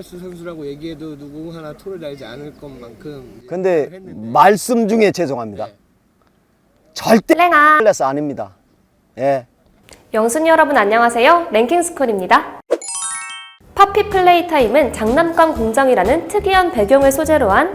수 선수라고 얘기해도 누구 하나 토를 달지 않을 것만큼 근데 했는데 말씀 중에 죄송합니다. 네. 절대 랭아 클래스 아닙니다. 예. 영순이 여러분 안녕하세요 랭킹스쿨입니다 파피 플레이 타임은 장난감 공장이라는 특이한 배경을 소재로 한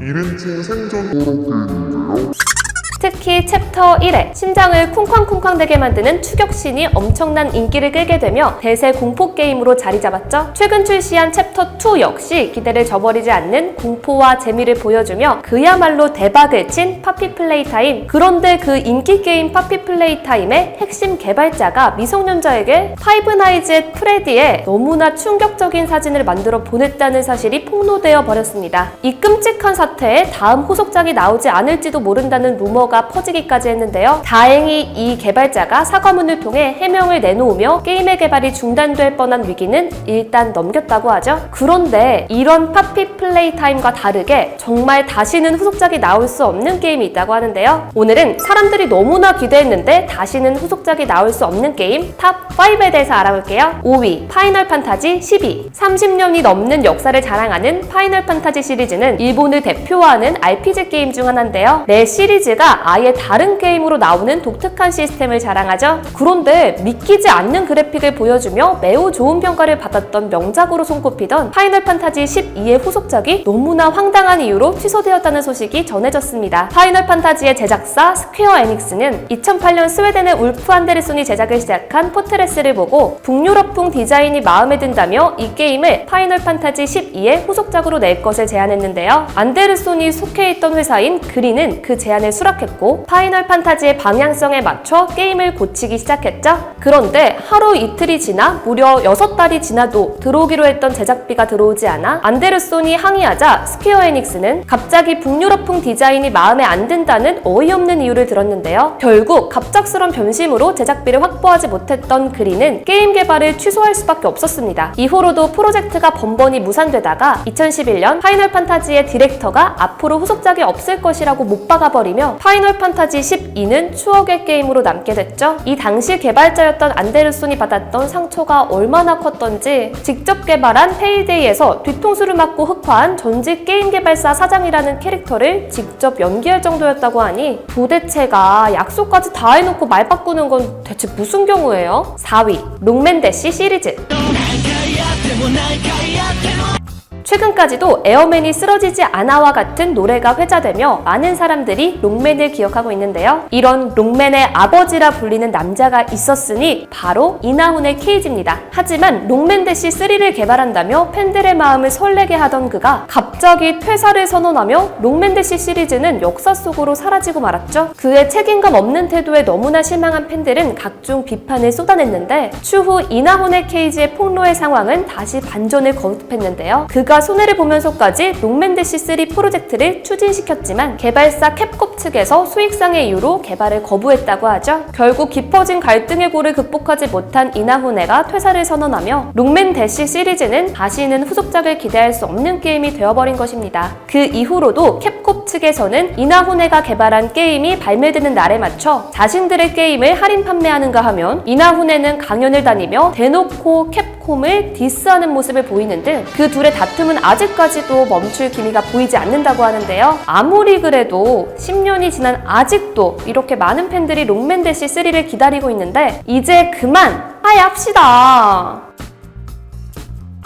특히 챕터 1에 심장을 쿵쾅쿵쾅대게 만드는 추격신이 엄청난 인기를 끌게 되며 대세 공포 게임으로 자리 잡았죠. 최근 출시한 챕터 2 역시 기대를 저버리지 않는 공포와 재미를 보여주며 그야말로 대박을 친 파피 플레이 타임. 그런데 그 인기 게임 파피 플레이 타임의 핵심 개발자가 미성년자에게 파이브 나이즈 의 프레디의 너무나 충격적인 사진을 만들어 보냈다는 사실이 폭로되어 버렸습니다. 이 끔찍한 사태에 다음 후속작이 나오지 않을지도 모른다는 루머가 퍼지기까지 했는데요. 다행히 이 개발자가 사과문을 통해 해명을 내놓으며 게임의 개발이 중단될 뻔한 위기는 일단 넘겼다고 하죠. 그런데 이런 파피 플레이 타임과 다르게 정말 다시는 후속작이 나올 수 없는 게임이 있다고 하는데요. 오늘은 사람들이 너무나 기대했는데 다시는 후속작이 나올 수 없는 게임 탑 5에 대해서 알아볼게요. 5위 파이널 판타지 12 30년이 넘는 역사를 자랑하는 파이널 판타지 시리즈는 일본을 대표하는 RPG 게임 중 하나인데요. 매 시리즈가 아예 다른 게임으로 나오는 독특한 시스템을 자랑하죠. 그런데 믿기지 않는 그래픽을 보여주며 매우 좋은 평가를 받았던 명작으로 손꼽히던 파이널 판타지 12의 후속작이 너무나 황당한 이유로 취소되었다는 소식이 전해졌습니다. 파이널 판타지의 제작사 스퀘어 에닉스는 2008년 스웨덴의 울프 안데르손이 제작을 시작한 포트레스를 보고 북유럽풍 디자인이 마음에 든다며 이 게임을 파이널 판타지 12의 후속작으로 낼 것을 제안했는데요. 안데르손이 속해 있던 회사인 그린은 그 제안을 수락했 고 파이널 판타지의 방향성에 맞춰 게임을 고치기 시작했죠. 그런데 하루 이틀이 지나 무려 6달이 지나도 들어오기로 했던 제작비가 들어오지 않아 안데르손이 항의하자 스퀘어 에닉스는 갑자기 북유럽풍 디자인이 마음에 안 든다는 어이없는 이유를 들었는데요. 결국 갑작스런 변심으로 제작비를 확보하지 못했던 그린은 게임 개발을 취소할 수밖에 없었습니다. 이후로도 프로젝트가 번번이 무산되다가 2011년 파이널 판타지의 디렉터가 앞으로 후속작이 없을 것이라고 못 박아버리며 파이 널 판타지 12는 추억의 게임으로 남게 됐죠. 이 당시 개발자였던 안데르손이 받았던 상처가 얼마나 컸던지 직접 개발한 페이데이에서 뒤통수를 맞고 흑화한 전직 게임 개발사 사장이라는 캐릭터를 직접 연기할 정도였다고 하니 도대체가 약속까지 다 해놓고 말 바꾸는 건 대체 무슨 경우예요? 4위 롱맨 대시 시리즈 최근까지도 에어맨이 쓰러지지 않아와 같은 노래가 회자되며 많은 사람들이 롱맨을 기억하고 있는데요. 이런 롱맨의 아버지라 불리는 남자가 있었으니 바로 이나훈의 케이지입니다. 하지만 롱맨 대시 3를 개발한다며 팬들의 마음을 설레게 하던 그가 갑자기 퇴사를 선언하며 롱맨 대시 시리즈는 역사 속으로 사라지고 말았죠. 그의 책임감 없는 태도에 너무나 실망한 팬들은 각종 비판을 쏟아냈는데 추후 이나훈의 케이지의 폭로의 상황은 다시 반전을 거듭했는데요. 그가 손해를 보면서까지 롱맨대시 3 프로젝트를 추진시켰지만 개발사 캡콤 측에서 수익상의 이유로 개발을 거부했다고 하죠. 결국 깊어진 갈등의 골을 극복하지 못한 이나훈에가 퇴사를 선언하며 롱맨대시 시리즈는 다시는 후속작을 기대할 수 없는 게임이 되어버린 것입니다. 그 이후로도 캡콤 측에서는 이나훈에가 개발한 게임이 발매되는 날에 맞춰 자신들의 게임을 할인 판매하는가 하면 이나훈에는 강연을 다니며 대놓고 캡 콤을 디스하는 모습을 보이는 등 그 둘의 다툼은 아직까지도 멈출 기미가 보이지 않는다고 하는데요. 아무리 그래도 10년이 지난 아직도 이렇게 많은 팬들이 롱맨 대시 3를 기다리고 있는데 이제 그만 하야합시다.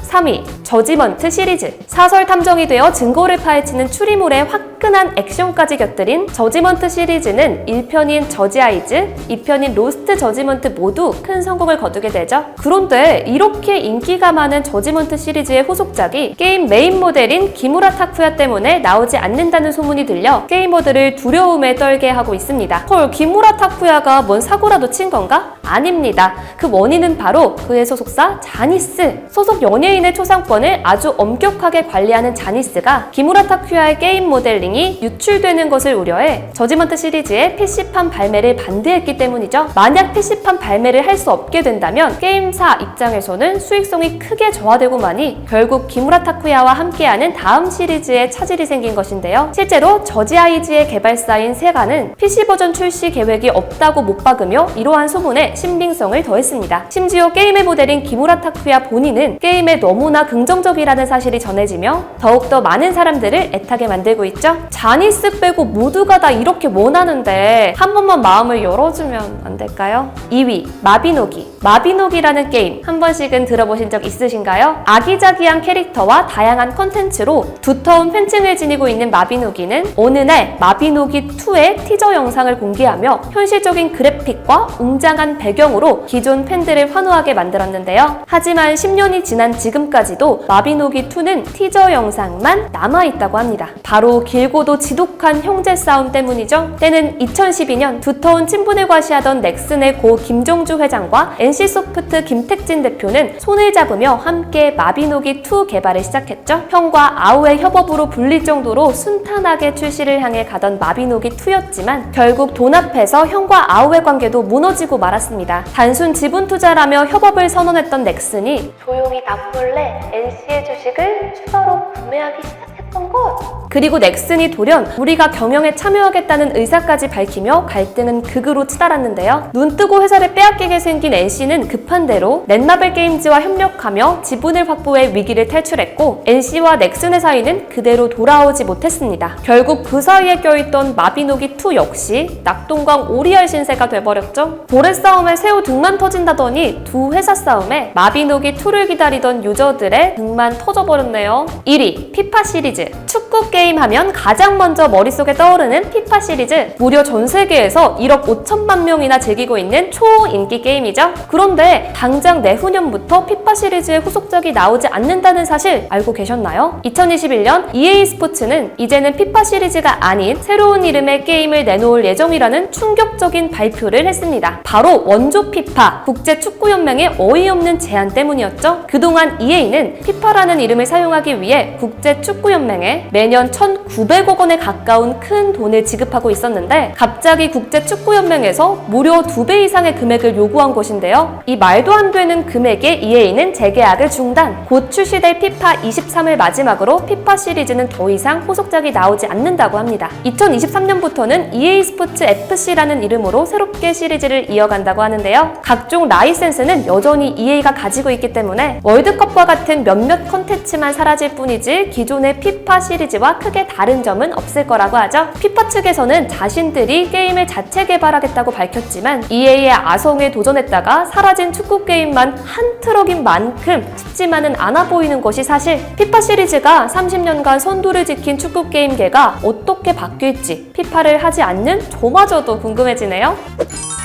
3위 저지먼트 시리즈 사설 탐정이 되어 증거를 파헤치는 추리물의 화끈한 액션까지 곁들인 저지먼트 시리즈는 1편인 저지 아이즈, 2편인 로스트 저지먼트 모두 큰 성공을 거두게 되죠. 그런데 이렇게 인기가 많은 저지먼트 시리즈의 후속작이 게임 메인 모델인 기무라 타쿠야 때문에 나오지 않는다는 소문이 들려 게이머들을 두려움에 떨게 하고 있습니다. 헐, 기무라 타쿠야가 뭔 사고라도 친 건가? 아닙니다. 그 원인은 바로 그의 소속사 자니스. 소속 연예인의 초상권을 아주 엄격하게 관리하는 자니스가 기무라 타쿠야의 게임 모델링 엔지니어링이 유출되는 것을 우려해 저지먼트 시리즈의 PC판 발매를 반대했기 때문이죠. 만약 PC판 발매를 할 수 없게 된다면 게임사 입장에서는 수익성이 크게 저하되고만이 결국 기무라 타쿠야와 함께하는 다음 시리즈에 차질이 생긴 것인데요. 실제로 저지 아이즈의 개발사인 세가는 PC 버전 출시 계획이 없다고 못 박으며 이러한 소문에 신빙성을 더했습니다. 심지어 게임의 모델인 기무라 타쿠야 본인은 게임에 너무나 긍정적이라는 사실이 전해지며 더욱더 많은 사람들을 애타게 만들고 있죠. 자니스 빼고 모두가 다 이렇게 원하는데 한 번만 마음을 열어주면 안 될까요? 2위 마비노기 마비노기라는 게임 한 번씩은 들어보신 적 있으신가요? 아기자기한 캐릭터와 다양한 컨텐츠로 두터운 팬층을 지니고 있는 마비노기는 어느 날 마비노기 2의 티저 영상을 공개하며 현실적인 그래픽과 웅장한 배경으로 기존 팬들을 환호하게 만들었는데요. 하지만 10년이 지난 지금까지도 마비노기 2는 티저 영상만 남아있다고 합니다. 바로 길 고도 지독한 형제 싸움 때문이죠. 때는 2012년 두터운 친분을 과시하던 넥슨의 고 김종주 회장과 NC소프트 김택진 대표는 손을 잡으며 함께 마비노기 2 개발을 시작했죠. 형과 아우의 협업으로 불릴 정도로 순탄하게 출시를 향해 가던 마비노기 2였지만 결국 돈 앞에서 형과 아우의 관계도 무너지고 말았습니다. 단순 지분 투자라며 협업을 선언했던 넥슨이 조용히 나몰래 NC의 주식을 추가로 구매하기 시작했던 것. 그리고 넥슨이 돌연 우리가 경영에 참여하겠다는 의사까지 밝히며 갈등은 극으로 치달았는데요. 눈 뜨고 회사를 빼앗기게 생긴 NC는 급한 대로 넷마블 게임즈와 협력하며 지분을 확보해 위기를 탈출했고 NC와 넥슨의 사이는 그대로 돌아오지 못했습니다. 결국 그 사이에 껴있던 마비노기 2 역시 낙동강 오리알 신세가 돼버렸죠. 고래 싸움에 새우 등만 터진다더니 두 회사 싸움에 마비노기 2를 기다리던 유저들의 등만 터져버렸네요. 1위 피파 시리즈 축구 게임 하면 가장 먼저 머릿속에 떠오르는 피파 시리즈 무려 전 세계에서 1억 5천만 명이나 즐기고 있는 초인기 게임이죠. 그런데 당장 내후년부터 피파 시리즈의 후속작이 나오지 않는다는 사실 알고 계셨나요? 2021년 EA 스포츠는 이제는 피파 시리즈가 아닌 새로운 이름의 게임을 내놓을 예정이라는 충격적인 발표를 했습니다. 바로 원조 피파 국제 축구 연맹의 어이없는 제안 때문이었죠. 그동안 EA는 피파라는 이름을 사용하기 위해 국제 축구 연맹에 매년 1,900억 원에 가까운 큰 돈을 지급하고 있었는데 갑자기 국제축구연맹에서 무려 두배 이상의 금액을 요구한 것인데요. 이 말도 안 되는 금액에 EA는 재계약을 중단. 곧 출시될 피파 23을 마지막으로 피파 시리즈는 더 이상 후속작이 나오지 않는다고 합니다. 2023년부터는 EA 스포츠 FC라는 이름으로 새롭게 시리즈를 이어간다고 하는데요. 각종 라이센스는 여전히 EA가 가지고 있기 때문에 월드컵과 같은 몇몇 컨텐츠만 사라질 뿐이지 기존의 피파 시리즈와 크게 다른 점은 없을 거라고 하죠. 피파 측에서는 자신들이 게임을 자체 개발하겠다고 밝혔지만 EA의 아성에 도전했다가 사라진 축구 게임만 한 트럭인 만큼 쉽지만은 않아 보이는 것이 사실 피파 시리즈가 30년간 선두를 지킨 축구 게임계가 어떻게 바뀔지 피파를 하지 않는 저마저도 궁금해지네요.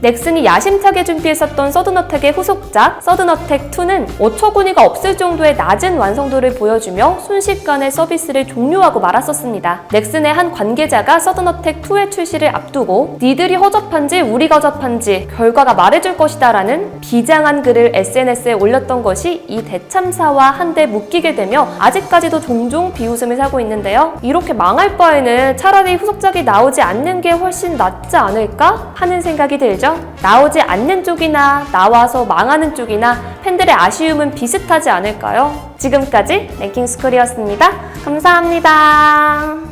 넥슨이 야심차게 준비했었던 서든어택의 후속작 서든어택2는 어처구니가 없을 정도의 낮은 완성도를 보여주며 순식간에 서비스를 종료하고 말았었습니다. 넥슨의 한 관계자가 서든어택2의 출시를 앞두고 니들이 허접한지 우리가 허접한지 결과가 말해줄 것이다 라는 비장한 글을 SNS에 올렸던 것이 이 대참사와 한데 묶이게 되며 아직까지도 종종 비웃음을 사고 있는데요. 이렇게 망할 바에는 차라리 후속작이 나오지 않는 게 훨씬 낫지 않을까 하는 생각이 들 죠. 나오지 않는 쪽이나 나와서 망하는 쪽이나 팬들의 아쉬움은 비슷하지 않을까요? 지금까지 랭킹 스쿨이었습니다. 감사합니다.